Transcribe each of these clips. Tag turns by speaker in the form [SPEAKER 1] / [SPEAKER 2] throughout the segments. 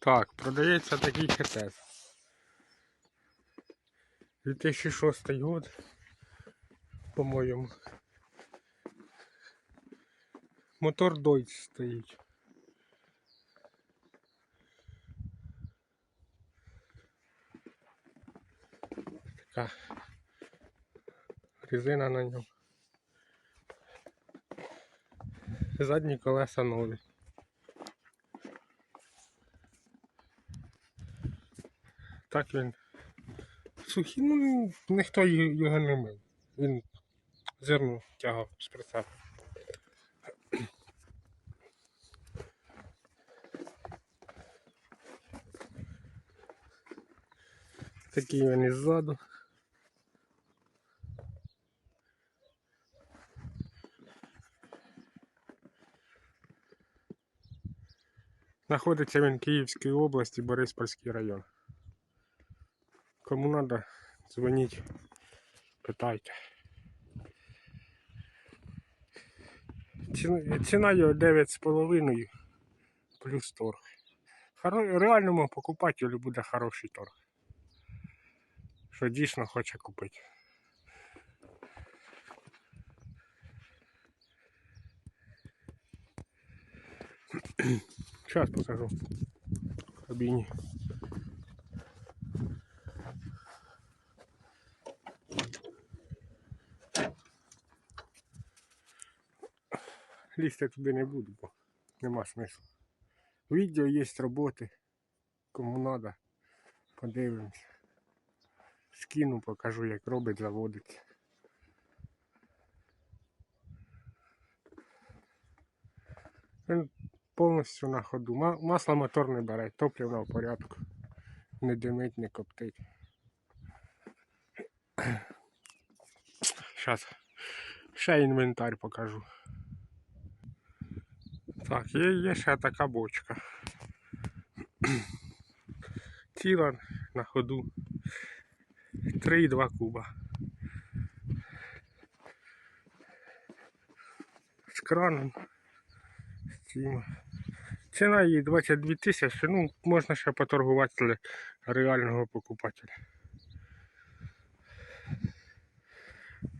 [SPEAKER 1] Так, продається такий хетес. 2006 год, по-моєму. Мотор Deutz стоїть. Така резина на ньому. Задні колеса нові. Так він сухий, ну ніхто його не мив. Він зерно тягав з прицепа. Такий він іззаду. Знаходиться він в Київській області, Бориспольський район. Кому треба, дзвоніть, питайте. Ціна, його 9,5 плюс торг. Реальному покупателю буде хороший торг. Що дійсно хоче купити. Зараз покажу в Лізти туди не буду, бо нема смислу. Відео є роботи. Кому треба, подивимось. Скину, покажу, як робить, заводиться. Він повністю на ходу. Масло мотор не бере, топливно в порядку. Не димить, не коптить. Зараз ще інвентар покажу. Так, є, є ще така бочка. Ціла на ходу. 3,2 куба. З краном. Ціна її 22 тисячі, ну можна ще поторгувати для реального покупателя.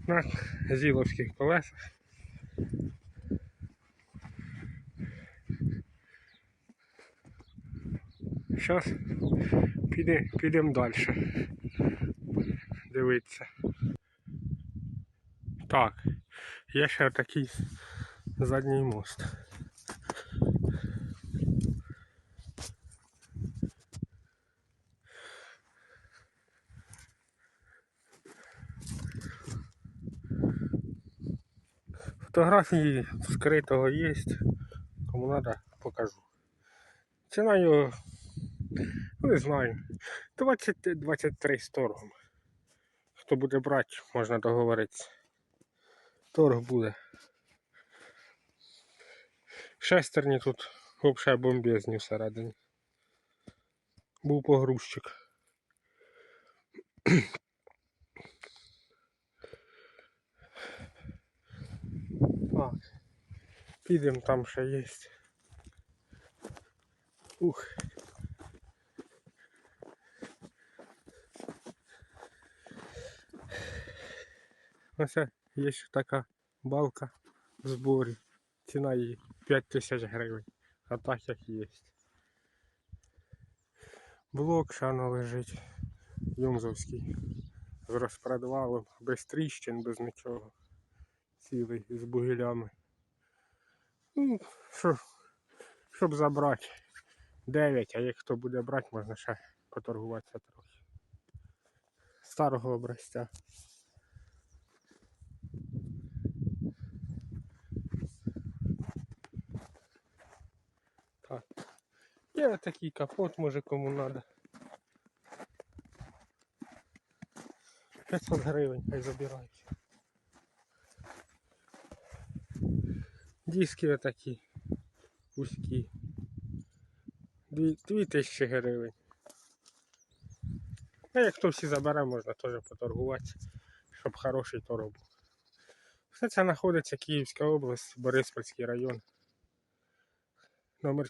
[SPEAKER 1] На зіловських колесах. Зараз піде, підемо далі. Дивитися. Так, є ще такий задній мост. Фотографії скритого є. Кому треба, покажу. Ціна його, не знаю, 20-23 з торгом. Хто буде брати, можна договоритися. Торг буде. Шестерні тут взагалі бомбезні всередині. Був погрузчик. Так. Підемо там ще є. Ух. Ось є ще така балка в зборі. Ціна її 5 тисяч гривень. А так як є. Блок шано лежить. Юмзовський. З розпредвалом, без тріщин, без нічого. Цілий з бугелями. Ну, що, щоб забрати 9, а як хто буде брати, можна ще поторгуватися трохи. Старого образця. Є такий капот, може кому треба. 500 гривень, хай забирають. Диски отакі вузькі. Дві, дві тисячі гривень. А як хто всі забере, можна теж поторгувати, щоб хороший торг був. Все це знаходиться Київська область, Бориспольський район. Номер